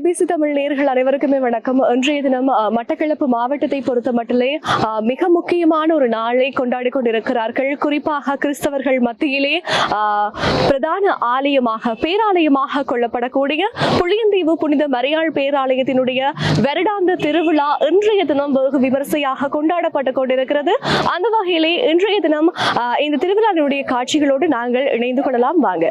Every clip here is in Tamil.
ஐபிசி தமிழ் நேர்கள் அனைவருக்குமே வணக்கம். இன்றைய தினம் மட்டக்களப்பு மாவட்டத்தை பொறுத்த மட்டிலே அஹ், மிக முக்கியமான ஒரு நாளை கொண்டாடி கொண்டிருக்கிறார்கள். குறிப்பாக கிறிஸ்தவர்கள் மத்தியிலே பிரதான ஆலயமாக பேராலயமாக கொள்ளப்படக்கூடிய புளியந்தீவு புனித மரியாள் பேராலயத்தினுடைய வருடாந்த திருவிழா இன்றைய தினம் வெகு விமர்சையாக கொண்டாடப்பட்டு கொண்டிருக்கிறது. அந்த வகையிலே இன்றைய தினம் இந்த திருவிழாவினுடைய காட்சிகளோடு நாங்கள் இணைந்து கொள்ளலாம். வாங்க.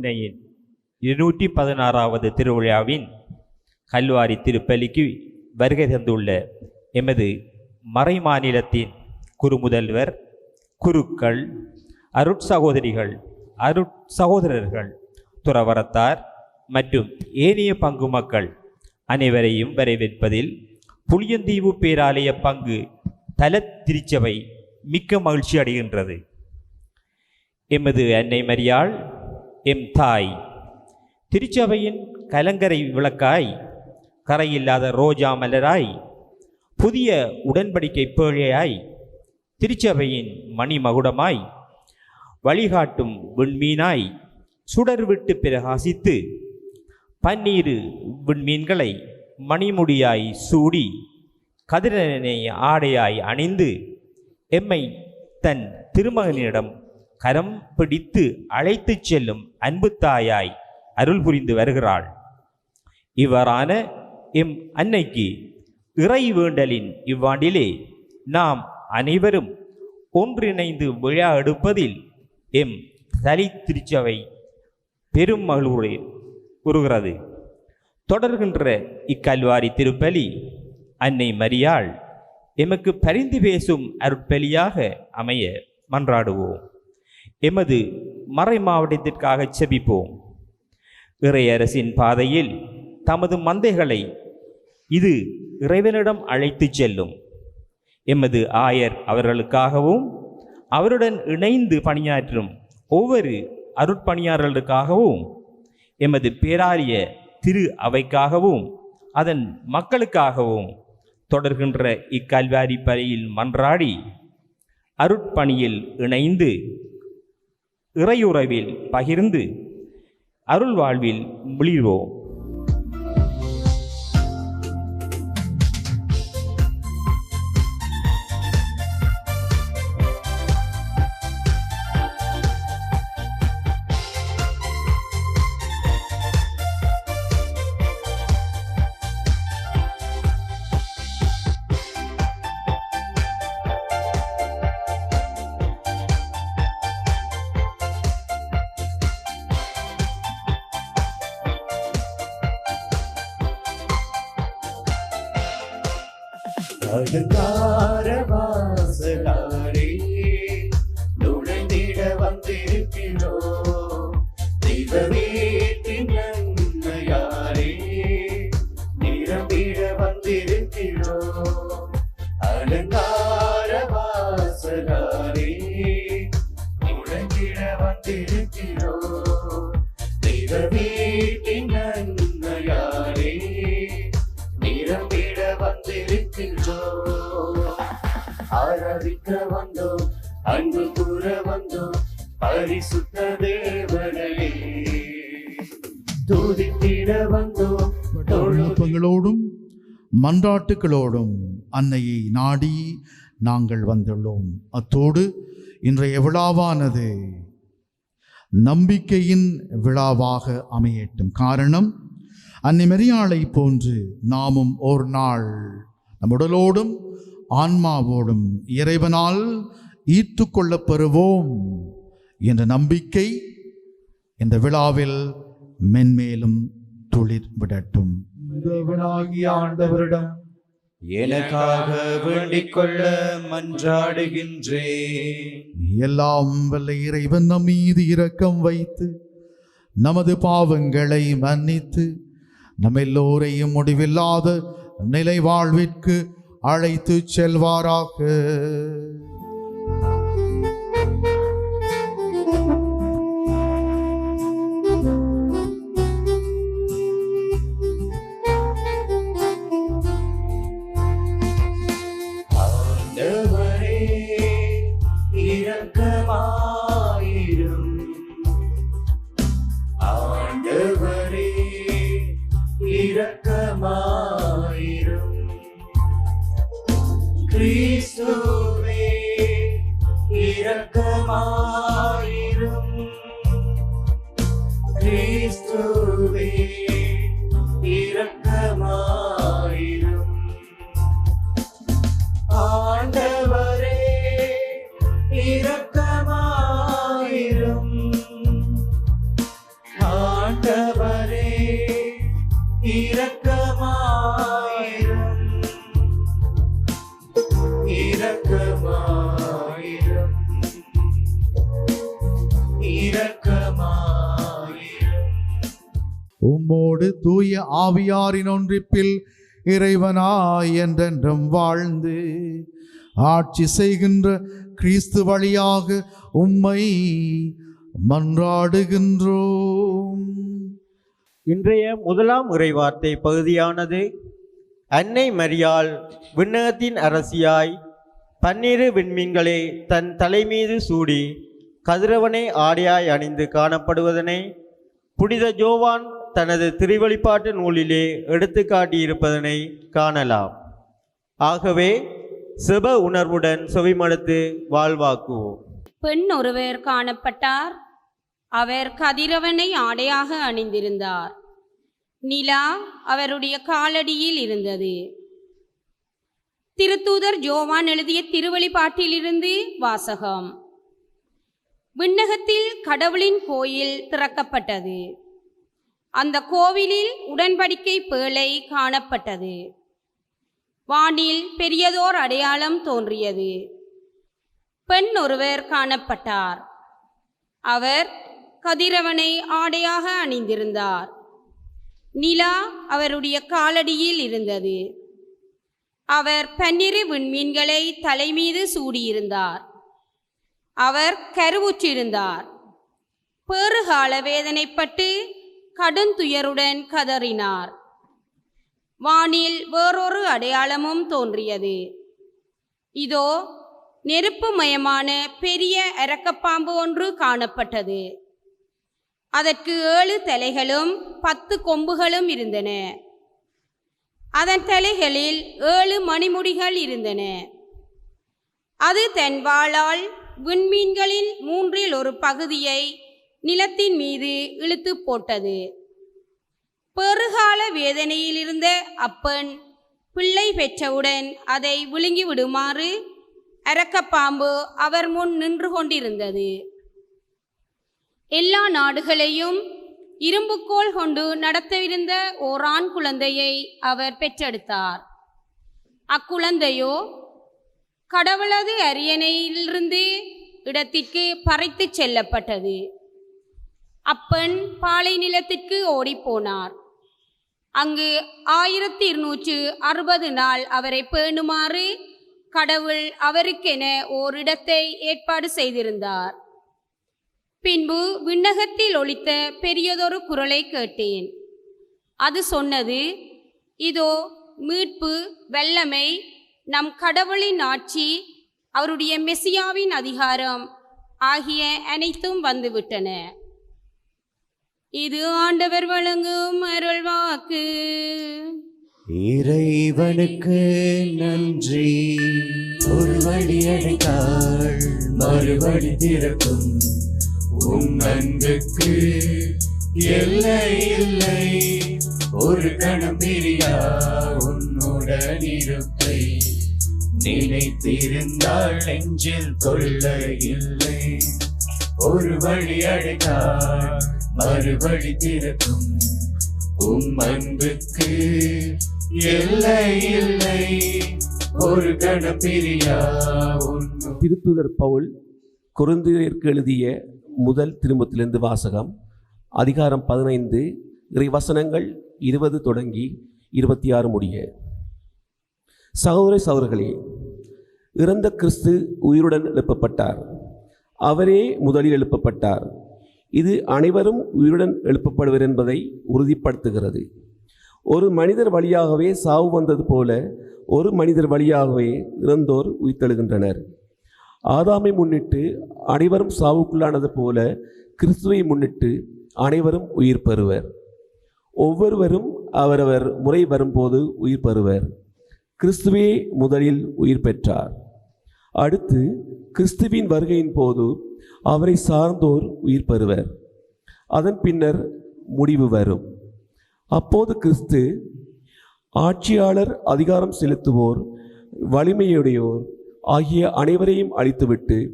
மேற்பு இருநூற்றி பதினாறாவது திருவிழாவின் கல்வாரி திருப்பலிக்கு வருகை தந்துள்ள எமது மறை மாநிலத்தின் குறுமுதல்வர் குருக்கள் அருட்சகோதரிகள் அருட்சகோதரர்கள் துறவரத்தார் மற்றும் ஏனைய பங்கு மக்கள் அனைவரையும் வரவேற்பதில் புளியந்தீவு பேராலய பங்கு தல திருச்சபை மிக்க மகிழ்ச்சி அடைகின்றது. எமது அன்னை மரியாள் எம் தாய். திருச்சபையின் கலங்கரை விளக்காய் கரையில்லாத ரோஜா மலராய் புதிய உடன்படிக்கை பேழையாய் திருச்சபையின் மணிமகுடமாய் வழிகாட்டும் விண்மீனாய் சுடர் விட்டு பிரகாசித்து பன்னீரு விண்மீன்களை மணிமுடியாய் சூடி கதிரனை ஆடையாய் அணிந்து எம்மை தன் திருமகனிடம் கரம் பிடித்து அழைத்துச் செல்லும் அன்பு தாயாய் அருள் புரிந்து வருகிறாள். இவ்வாறான எம் அன்னைக்கு இறை வேண்டலின் இவ்வாண்டிலே நாம் அனைவரும் ஒன்றிணைந்து விழா எடுப்பதில் எம் தலி திருச்சவை பெரும் மகிழ்வுரை கூறுகிறது. தொடர்கின்ற இக்கல்வாரி திருப்பலி அன்னை மரியாள் எமக்கு பரிந்து பேசும் அருட்பலியாக அமைய மன்றாடுவோம். எமது மறை மாவட்டத்திற்காக செபிப்போம். இறையரசின் பாதையில் தமது மந்தைகளை இது இறைவனிடம் அழைத்துச் செல்லும். எமது ஆயர் அவர்களுக்காகவும் அவருடன் இணைந்து பணியாற்றும் ஒவ்வொரு அருட்பணியாளர்களுக்காகவும் எமது பேராரிய திரு அவைக்காகவும் அதன் மக்களுக்காகவும் தொடர்கின்ற இக்கல்வாரி பறையில் மன்றாடி அருட்பணியில் இணைந்து இறையுறவில் பகிர்ந்து அருள் வாழ்வில் மிளிர்வோம் மன்றாட்டுகளோடும் அன்னையை நாடி நாங்கள் வந்துள்ளோம். அத்தோடு இன்றைய விழாவானது நம்பிக்கையின் விழாவாக அமையட்டும். காரணம் அன்னை மரியாளை போன்று நாமும் ஒரு நாள் நம் உடலோடும் ஆன்மாவோடும் இறைவனால் ஈர்த்து கொள்ளப்பெறுவோம் என்ற நம்பிக்கை இந்த விழாவில் மென்மேலும் துளிர் விடட்டும். தேவனாகிய ஆண்டவரிடம் எனக்காக வேண்டிக் கொள்ள மன்றாடுகின்றேன். எல்லாம் வல்ல இறைவன் நம் மீது இரக்கம் வைத்து நமது பாவங்களை மன்னித்து நம் எல்லோரையும் முடிவில்லாத நிலை வாழ்விற்கு அழைத்து செல்வாராக. இரக்கமாயிரும். கிறிஸ்துவே இரக்கமாயிரும் ஆவியாரின் ஒன்றிப்பில் இறைவனாய் என்றென்றும் வாழ்ந்து ஆட்சி செய்கின்ற கிறிஸ்து வழியாக உம்மை மன்றாடுகின்றோம். இன்றைய முதலாம் உரைவார்த்தை பகுதியானது அன்னை மரியால் விண்ணகத்தின் அரசியாய் பன்னிரு விண்மீன்களை தன் தலைமீது சூடி கதிரவனை ஆடையாய் அணிந்து காணப்படுவதனை புனித ஜோவான் தனது திருவழிப்பாட்டு நூலிலே எடுத்து காட்டியிருப்பதனை காணலாம். ஆகவே செப உணர்வுடன் செவிமடுத்து வாழ்வாக்குவோம். பெண் ஒருவர் காணப்பட்டார். அவர் கதிரவனை ஆடையாக அணிந்திருந்தார். நிலா அவருடைய காலடியில் இருந்தது. திருத்தூதர் ஜோவான் எழுதிய திருவெளிப்பாட்டிலிருந்து வாசகம். விண்ணகத்தில் கடவுளின் கோயில் திறக்கப்பட்டது. அந்த கோவிலில் உடன்படிக்கை பேழை காணப்பட்டது. வானில் பெரியதோர் அடையாளம் தோன்றியது. பெண் ஒருவர் காணப்பட்டார். அவர் கதிரவனை ஆடையாக அணிந்திருந்தார். நிலா அவருடைய காலடியில் இருந்தது. அவர் பன்னிரு விண்மீன்களை தலைமீது சூடியிருந்தார். அவர் கருவுற்றிருந்தார். பேறுகால வேதனைப்பட்டு கடுந்துயருடன் கதறினார். வானில் வேறொரு அடையாளமும் தோன்றியது. இதோ நெருப்புமயமான பெரிய அரக்கப்பாம்பு ஒன்று காணப்பட்டது. அதற்கு ஏழு தலைகளும் பத்து கொம்புகளும் இருந்தன. அதன் தலைகளில் ஏழு மணிமுடிகள் இருந்தன. அது தன் வாளால் விண்மீன்களின் மூன்றில் ஒரு பகுதியை நிலத்தின் மீது இழுத்து போட்டது. பெருகால வேதனையில் இருந்த பிள்ளை பெற்றவுடன் அதை விழுங்கி விடுமாறு அரக்கப்பாம்பு அவர் முன் நின்று கொண்டிருந்தது. எல்லா நாடுகளையும் இரும்புக்கோள் கொண்டு நடத்தவிருந்த ஓர் ஆண் குழந்தையை அவர் பெற்றெடுத்தார். அக்குழந்தையோ கடவுளது அரியணையிலிருந்து இடத்திற்கு பறைத்துச் செல்லப்பட்டது. அப்பெண் பாலை நிலத்திற்கு ஓடிப்போனார். அங்கு ஆயிரத்தி இருநூற்று அறுபது நாள் அவரை பேணுமாறு கடவுள் அவருக்கென ஓரிடத்தை ஏற்பாடு செய்திருந்தார். பின்பு விண்ணகத்தில் ஒழித்த பெரியதொரு குரலை கேட்டேன். அது சொன்னது இதோ மீட்பு வெள்ளமை நம் கடவுளின் ஆட்சி அவருடைய மெசியாவின் அதிகாரம் ஆகிய அனைத்தும் வந்துவிட்டன. இது ஆண்டவர் வழங்கும் அருள் வாக்கு இறைவனுக்கு நன்றி. ஒரு வழி அடைத்தாள் மறுபடி திறக்கும். உம் அன்புக்கு எல்லை இல்லை. ஒரு கணம் பிரியா உன்னுடன் இருப்பை. நினைத்திருந்தாள் நெஞ்சில் கொள்ள இல்லை. ஒரு வழி அடைத்தாள் மறுபடி திறக்கும் உம் அன்புக்கு. எல்லை இல்லை ஒரு கணம் பிரியா திருத்துதர் பவுல் குருந்தியருக்கு எழுதிய முதல் திரும்பத்திலிருந்து வாசகம் அதிகாரம் பதினைந்து இறைவசனங்கள் இருபது தொடங்கி இருபத்தி ஆறு முடிய. சகோதர சகோதரர்களே இறந்த கிறிஸ்து உயிருடன் எழுப்பப்பட்டார். அவரே முதலில் எழுப்பப்பட்டார். இது அனைவரும் உயிருடன் எழுப்பப்படுவர் என்பதை உறுதிப்படுத்துகிறது. ஒரு மனிதர் வழியாகவே சாவு வந்தது போல ஒரு மனிதர் வழியாகவே இறந்தோர் உயிர்த்தெழுகின்றனர். ஆதாமை முன்னிட்டு அனைவரும் சாவுக்குள்ளானது போல கிறிஸ்துவை முன்னிட்டு அனைவரும் உயிர் பெறுவர். ஒவ்வொருவரும் அவரவர் முறை வரும்போது உயிர் பெறுவர். கிறிஸ்துவே முதலில் உயிர் பெற்றார். அடுத்து கிறிஸ்துவின் வருகையின் போது அவரை சார்ந்தோர் உயிர் பெறுவர். அதன் பின்னர் முடிவு வரும். அப்போது கிறிஸ்து ஆட்சியாளர் அதிகாரம் செலுத்துவோர் வலிமையுடையோர் ஆகிய அனைவரையும் அழித்துவிட்டு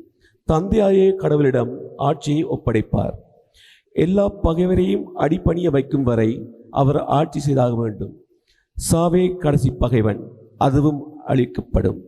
தந்தையாய கடவுளிடம் ஆட்சியை ஒப்படைப்பார். எல்லா பகைவரையும் அடிபணிய வைக்கும் வரை அவர் ஆட்சி செய்தாக வேண்டும். சாவே கடைசி பகைவன் அதுவும் அழிக்கப்படும்.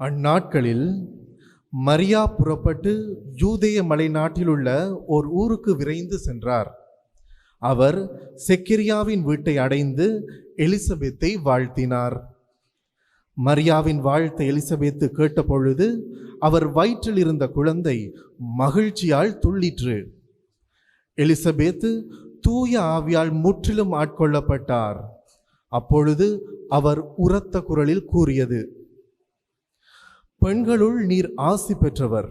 அந்நாட்களில் மரியா புறப்பட்டு யூதேய மலை நாட்டிலுள்ள ஓர் ஊருக்கு விரைந்து சென்றார். அவர் செக்கிரியாவின் வீட்டை அடைந்து எலிசபெத்தை வாழ்த்தினார். மரியாவின் வாழ்த்தை எலிசபெத்து கேட்டபொழுது அவர் வயிற்றில் இருந்த குழந்தை மகிழ்ச்சியால் துள்ளிற்று. எலிசபெத்து தூய ஆவியால் முற்றிலும் ஆட்கொள்ளப்பட்டார். அப்பொழுது அவர் உரத்த குரலில் கூறியது பெண்களுள் நீர் ஆசி பெற்றவர்.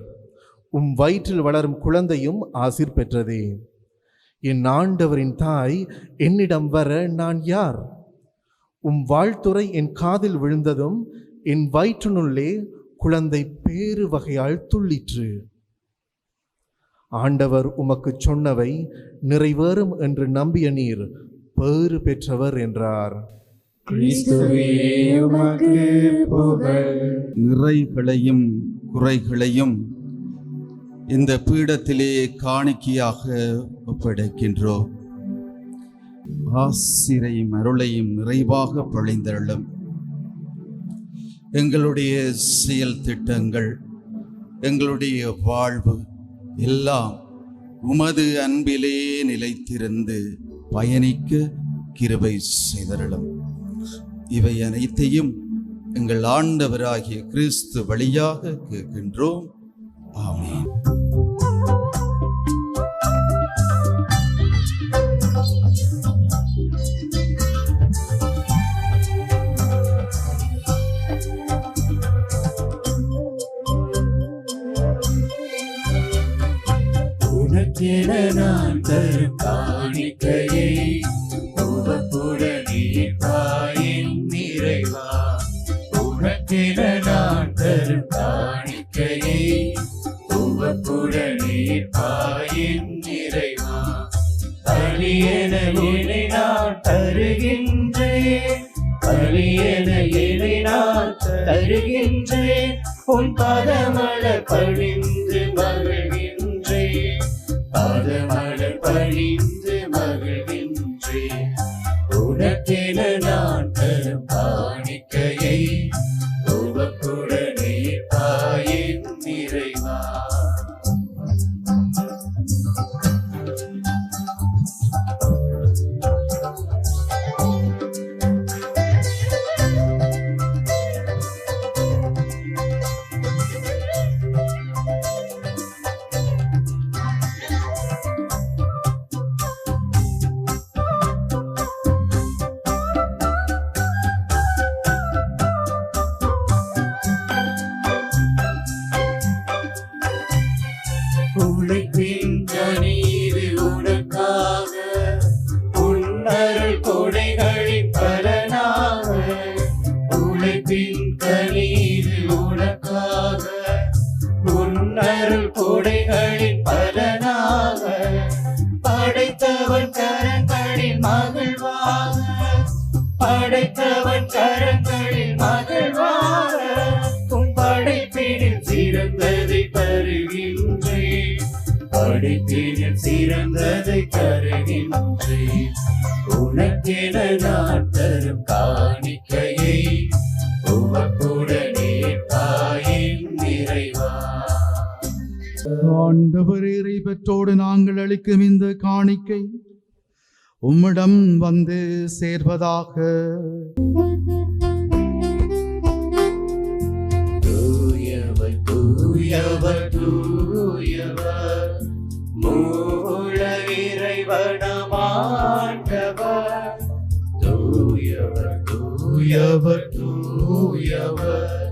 உம் வயிற்றில் வளரும் குழந்தையும் ஆசிர் பெற்றதே. என் ஆண்டவரின் தாய் என்னிடம் வர நான் யார்? உம் வாழ்த்துறை என் காதில் விழுந்ததும் என் வயிற்றினுள்ளே குழந்தை பேறு வகையால் துள்ளிற்று. ஆண்டவர் உமக்கு சொன்னவை நிறைவேறும் என்று நம்பிய நீர் பேறு பெற்றவர் என்றார். நிறைகளையும் குறைகளையும் இந்த பீடத்திலே காணிக்கையாக ஒப்படைக்கின்றோம். ஆசிரையும் அருளையும் நிறைவாக பொழிந்தருளும். எங்களுடைய செயல் திட்டங்கள் எங்களுடைய வாழ்வு எல்லாம் உமது அன்பிலே நிலைத்திருந்து பயணிக்க கிருபை செய்தருளும். இவை அனைத்தையும் எங்கள் ஆண்டவராகிய கிறிஸ்து வழியாக கேட்கின்றோம். ஆமாம் தருகின்றேன். உன் பதமலர் பழிந்து மகிழ்கின்றேன் உம்மிடம் வந்து சேர்வதாக. தூயவர் தூயவர் தூயவர்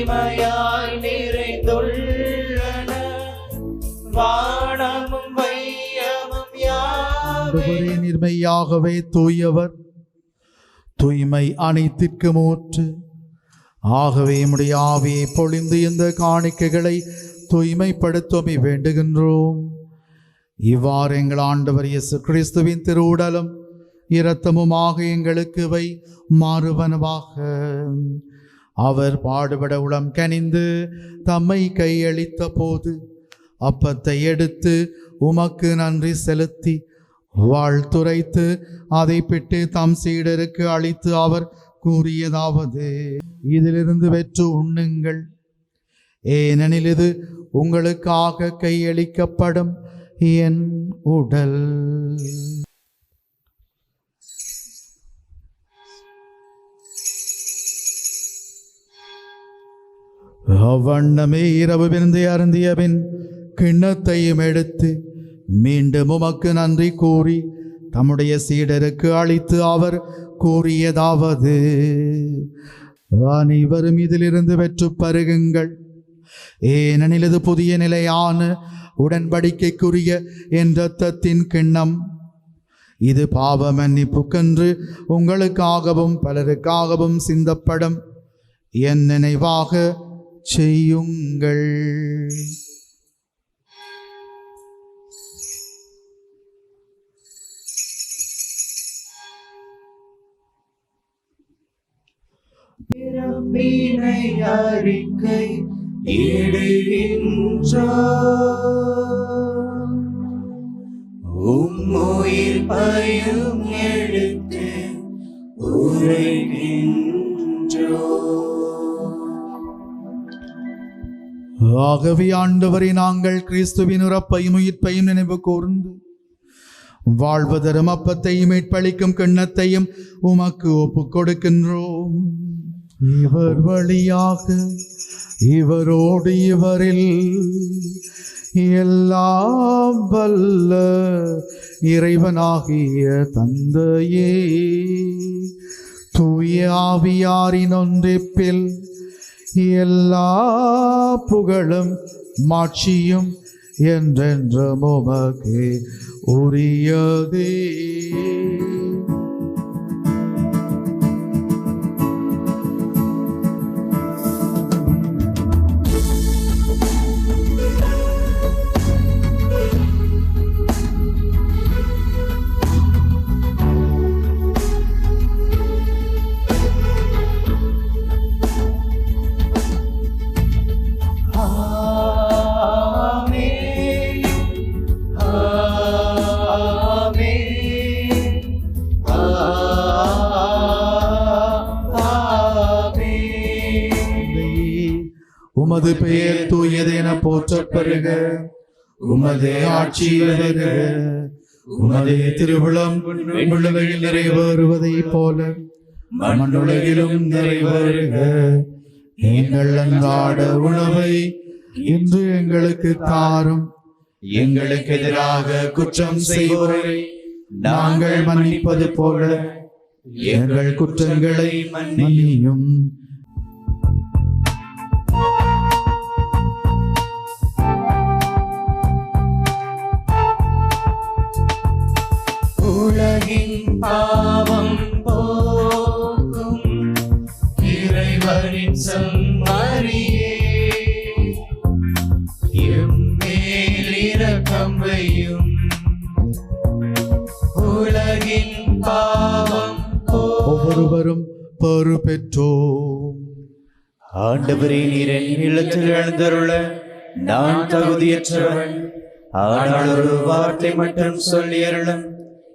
மாட்சிமையாய் நிறைந்துள்ளன. வானமும் வையமும் யாவே. நிர்மையாகவே தூயவர். தூய்மை அனைத்திற்கும் ஊற்று ஆகவே நம்முடைய ஆவியை பொழிந்து இந்த காணிக்கைகளை தூய்மைப்படுத்துவமை வேண்டுகின்றோம். இவ்வாறு எங்கள் ஆண்டவர் இயேசு கிறிஸ்துவின் திருவுடலும் இரத்தமுமாக எங்களுக்கு வை மாறுவனவாக. அவர் பாடுபட உளம் கனிந்து தம்மை கையளித்த போது அப்பத்தை எடுத்து உமக்கு நன்றி செலுத்தி வாழ்த்துரைத்து அதை பிட்டு தம் சீடருக்கு அளித்து அவர் கூறியதாவது இதிலிருந்து வெற்று உண்ணுங்கள். ஏனெனில் இது உங்களுக்காக கையளிக்கப்படும் என் உடல். அவ்வண்ணமே இரவு விருந்தை அருந்திய பின் கிண்ணத்தையும் எடுத்து மீண்டும் உமக்கு நன்றி கூறி தம்முடைய சீடருக்கு அளித்து அவர் கூறியதாவது. அனைவரும் இதிலிருந்து வெற்று பருகுங்கள். ஏனெனில் இது புதிய நிலையான உடன்படிக்கைக்குரிய என் இரத்தத்தின் கிண்ணம். இது பாவ மன்னிப்புக்கென்று உங்களுக்காகவும் பலருக்காகவும் சிந்தப்படும். என் நினைவாக செய்யுங்கள். பிறப்பினை அறிக்கை உம்மோயில் பயம் பயும் எடுத்து உரைகின்றோ ஆகவே ஆண்டவரை நாங்கள் கிறிஸ்துவின் உறப்பையும் உயிர்ப்பையும் நினைவு கூர்ந்து வாழ்வதரும் அப்பத்தையும் மீட்பளிக்கும் கிண்ணத்தையும் உமக்கு ஒப்புக் கொடுக்கின்றோம் இவர் வழியாக இவரோடு இவரில் எல்லாம் வல்ல இறைவனாகிய தந்தையே தூய ஆவியாரின் ஒன்றிப்பில் எல்லா புகழும் மாட்சியும் என்றென்றும் உமக்கு உரியதே. உமது பெயர் தூயதென போற்றப் பெறுக உமது ஆட்சி வருக. உமது திருவிழம் உலகில் நிறைவேறுவதை போல மண்ணுலகிலும் நிறைவேறுக. நீங்கள் அன்றாட உணவை இன்று எங்களுக்கு தாரும். எங்களுக்கு எதிராக குற்றம் செய்வோரை நாங்கள் மன்னிப்பது போல. எங்கள் குற்றங்களை மன்னியும். உலகின் பாவம் போக்கும். இறைவனின் சம்மரியே. எம்மேலிரக்கம் வையும். உலகின் பாவம் ஒவ்வொருவரும் பொறுப்பெற்றோம். ஆண்டவரே நீரன் இல்லத்தில் எழுந்தருள நான் தகுதியற்றவன். ஆனால் ஒரு வார்த்தை மட்டும் சொல்லி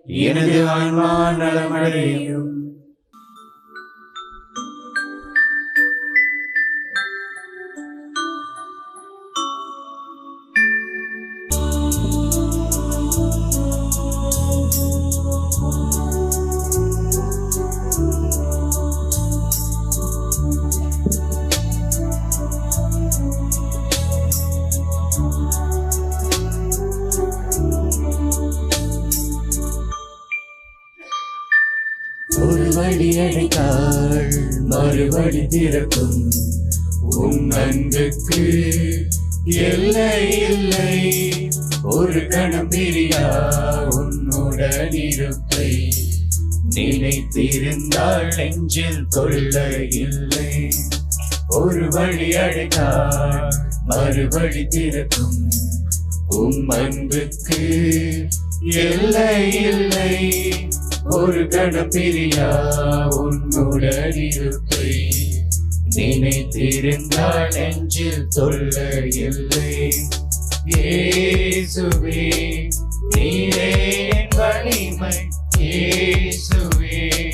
எனது ஆன்மா நலமடையும். மறுபடி திறக்கும் உன் அன்புக்கு எல்லை இல்லை. ஒரு கணம் பிரியா உன்னுடன் இருப்பை நினைத்திருந்தால் நெஞ்சில் கொள்ள இல்லை. ஒரு வழி அடைந்தால் மறுபடி திறக்கும் உம் அன்புக்கு எல்லை இல்லை. ஒரு கணப்பிரியா உன்னுடன் இருப்பை நினைத்திருந்தால் நெஞ்சில் தொல்ல இல்லை. ஏசுவே நீரே என் வலிமை. ஏசுவே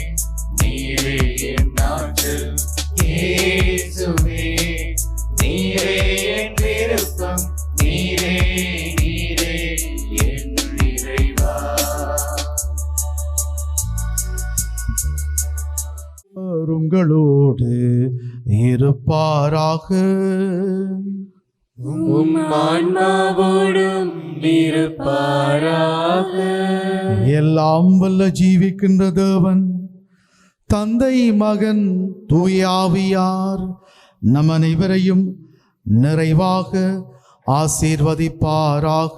நீரே என் ஆற்றல். ஏசுவே நீரே என் உங்களோடு இருப்பாராக. எல்லாம் வல்ல ஜீவிக்கின்ற தேவன் தந்தை மகன் தூயாவியார் நம் அனைவரையும் நிறைவாக ஆசீர்வதிப்பாராக.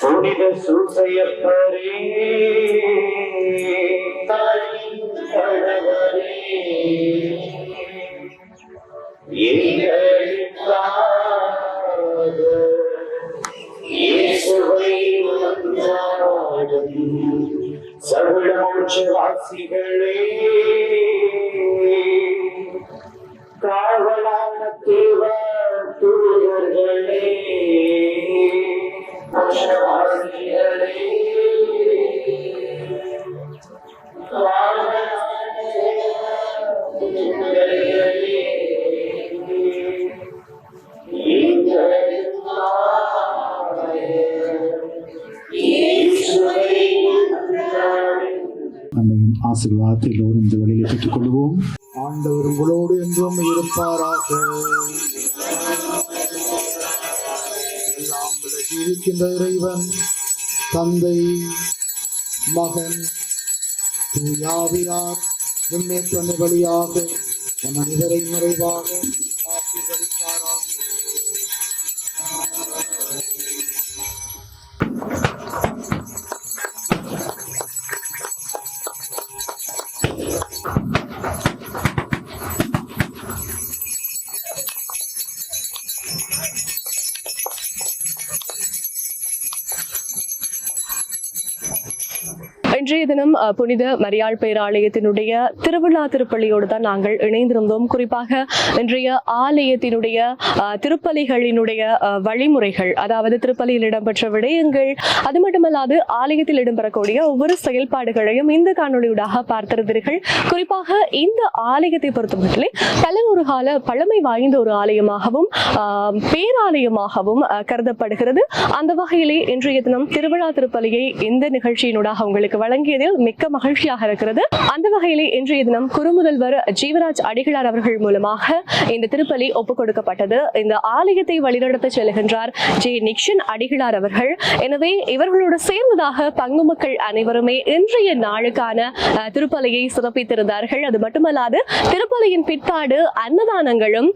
புனித சூசையப்பரே. சகுலமோட்சவாசிகளே. வாசிகளே ஆசீர்வாதத்தை எல்லோரும் இந்த வழியில பெற்றுக் கொள்வோம் ஆண்டவர் உங்களோடு என்றும் இருப்பாராக. எல்லாம் ஜீவிக்கின்ற இறைவன் தந்தை மகன் தூயாவியார் முன்னேற்ற வழியாக மனிதரை அனைவரை நிறைவாக ஆசீர்வதிப்பாராக தினம் புனித மரியாள் பேராலயத்தினுடைய திருவிழா திருப்பள்ளியோடு தான் நாங்கள் இணைந்திருந்தோம். குறிப்பாக இன்றைய ஆலயத்தினுடைய திருப்பலிகளினுடைய வழிமுறைகள் அதாவது திருப்பலியில் இடம்பெற்ற விடயங்கள் அது மட்டுமல்லாது ஆலயத்தில் இடம்பெறக்கூடிய ஒவ்வொரு செயல்பாடுகளையும் இந்த காணொலியூடாக பார்த்திருந்தீர்கள். குறிப்பாக இந்த ஆலயத்தை பொறுத்தமட்டிலே பல ஒரு கால பழமை வாய்ந்த ஒரு ஆலயமாகவும் பேராலயமாகவும் கருதப்படுகிறது. அந்த வகையிலே இன்றைய தினம் திருவிழா திருப்பலியை இந்த நிகழ்ச்சியினூடாக உங்களுக்கு வழங்கியது வழங்கியதில் மிக்க மகிழ்ச்சியாக இருக்கிறது. அந்த வகையிலே இன்றைய தினம் குறுமுதல்வர் ஜீவராஜ் அடிகளார் அவர்கள் மூலமாக இந்த திருப்பலி ஒப்புக் கொடுக்கப்பட்டது இந்த ஆலயத்தை வழிநடத்த செல்கின்றார் ஜே. நிக்ஷன் அடிகளார் அவர்கள். எனவே இவர்களோடு சேர்ந்ததாக பங்கு மக்கள் அனைவருமே இன்றைய நாளுக்கான திருப்பலியை சிறப்பித்திருந்தார்கள். அது மட்டுமல்லாது திருப்பலியின் பிற்பாடு அன்னதானங்களும்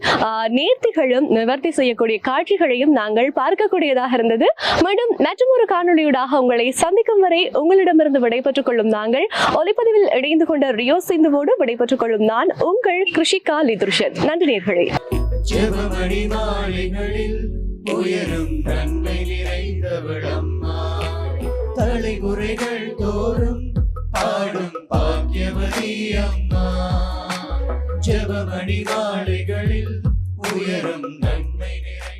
நேர்த்திகளும் நிவர்த்தி செய்யக்கூடிய காட்சிகளையும் நாங்கள் பார்க்கக்கூடியதாக இருந்தது. மீண்டும் ஒரு காணொளியூடாக உங்களை சந்திக்கும் வரை உங்களிடமிருந்து விடைபெற்றுக் கொள்ளும் நாங்கள். ஒலிப்பதிவில் இணைந்து கொண்ட ரியோ சிந்துவோடு விடைபெற்றுக் கொள்ளும் நான் உங்கள் கிருஷிகா லிதுர்ஷன். நன்றி நேர்களே. உயரும் நன்மை நிறைந்தவளம்மா. தலைமுறைகள் தோறும் பாடும் பாக்கியவதி அம்மா ஜபமணி மாலைகளில் உயரும் நன்மை நிறை